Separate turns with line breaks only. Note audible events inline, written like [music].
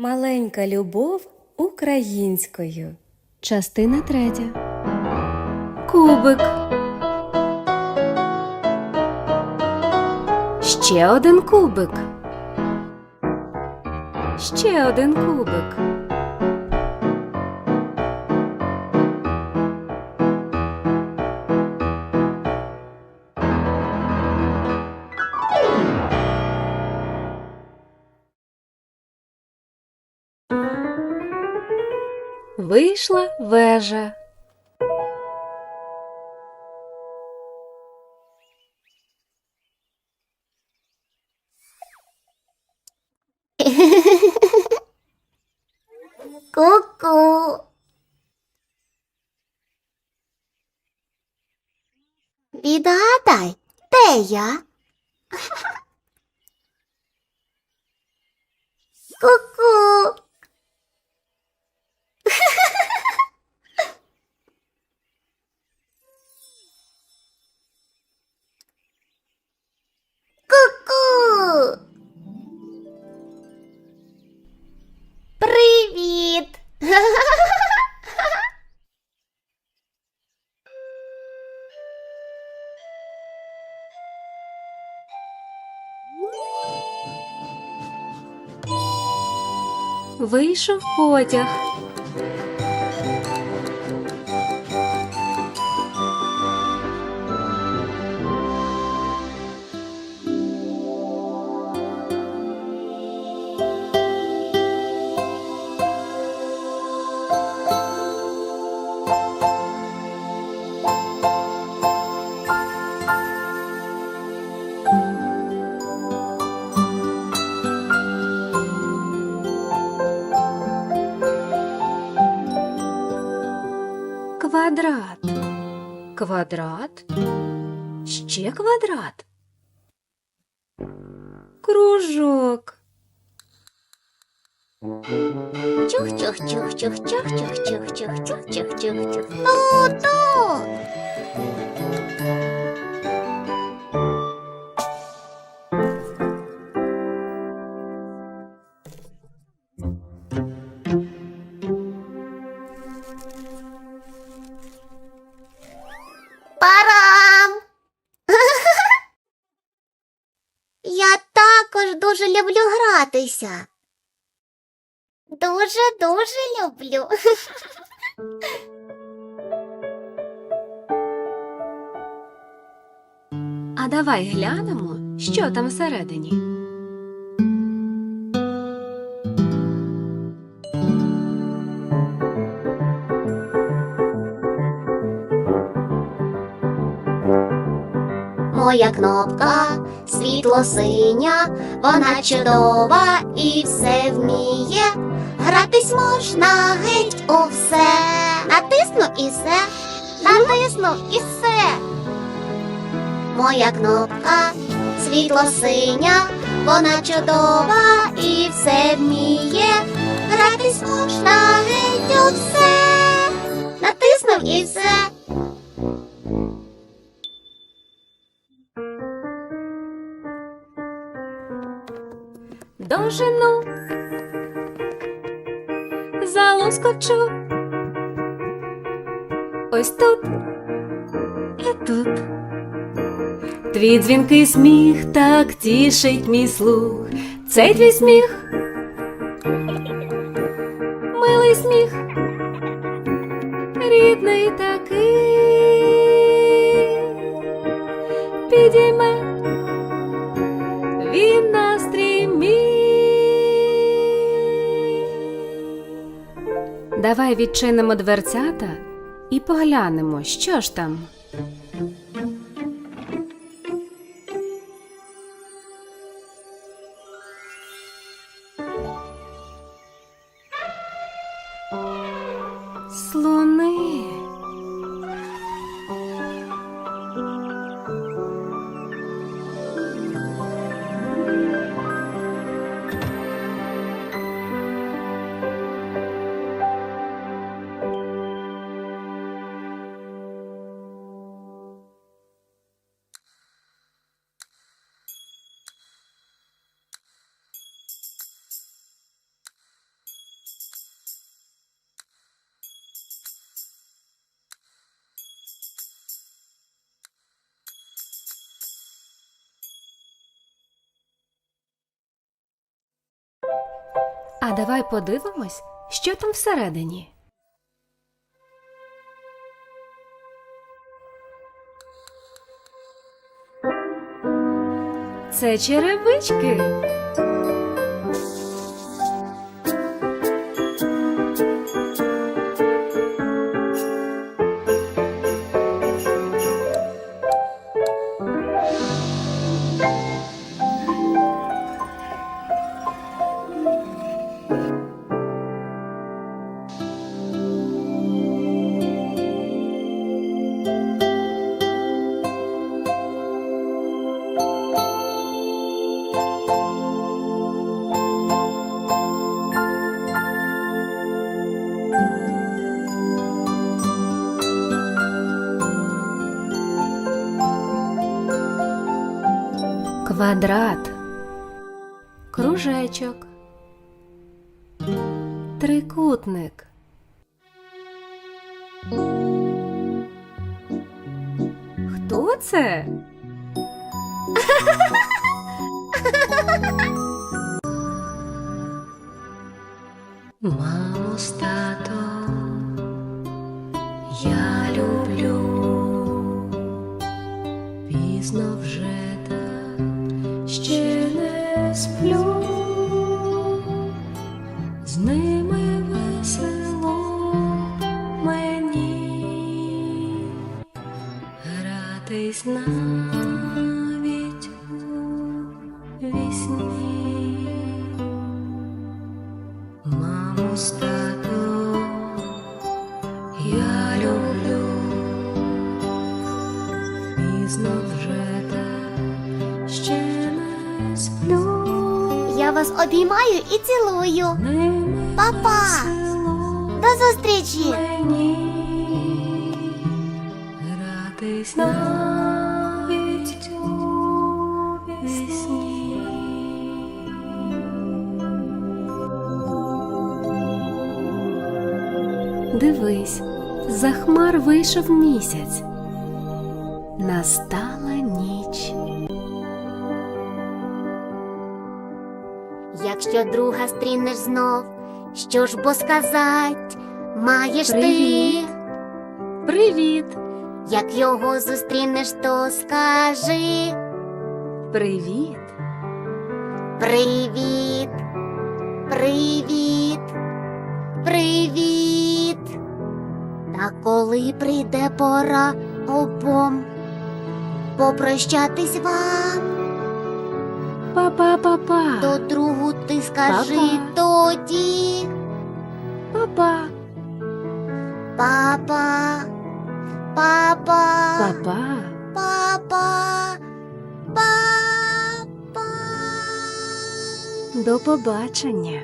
Маленька любов українською. Частина третя. Кубик. Ще один кубик. Ще один кубик. Вийшла вежа. [laughs]
Ку-ку. Відгадай, де я? [laughs] Ку-ку.
Вийшов потяг. Квадрат. Ще квадрат. Кружок.
Чух-чух-чух-чух-чух-чух-чух-чух-чух-чух-чух. Ту-ту. Дуже люблю гратися. Дуже-дуже люблю.
А давай глянемо, що там всередині.
Моя кнопка світло синя, вона чудова і все вміє. Гратись можна геть у все. Натисну і все, натисну і все. Моя кнопка світло синя, вона чудова і все вміє. Гратись можна геть у все. Натиснув і все.
Дожену. Залоскочу. Ось тут і тут. Твій дзвінкий сміх так тішить мій слух. Цей твій сміх. Милий сміх. Рідний такий. Підійме Давай відчинимо дверцята і поглянемо, що ж там. Слони. Давай подивимось, що там всередині. Це черевички. Квадрат. Кружечок. Трикутник. Хто це? Мамо, з татом, я люблю, пізно вже так, сплю, з ними весело мені гратись навіть у вісні. Мамо,
вас обіймаю і цілую. Па-па! До зустрічі!
гратись навіть у вісні. Дивись, за хмар вийшов місяць. Настала
Якщо друга стрінеш знов, що ж бо сказать, маєш
Привіт.
ти.
Привіт!
Як його зустрінеш, то скажи
Привіт!
привіт, привіт, привіт. Та коли прийде пора обом попрощатись вам,
Па-па-па-па!
то другу ти скажи
Па-па.
тоді.
Па-па!
Папа, папа,
Па-па!
папа, папа.
До побачення!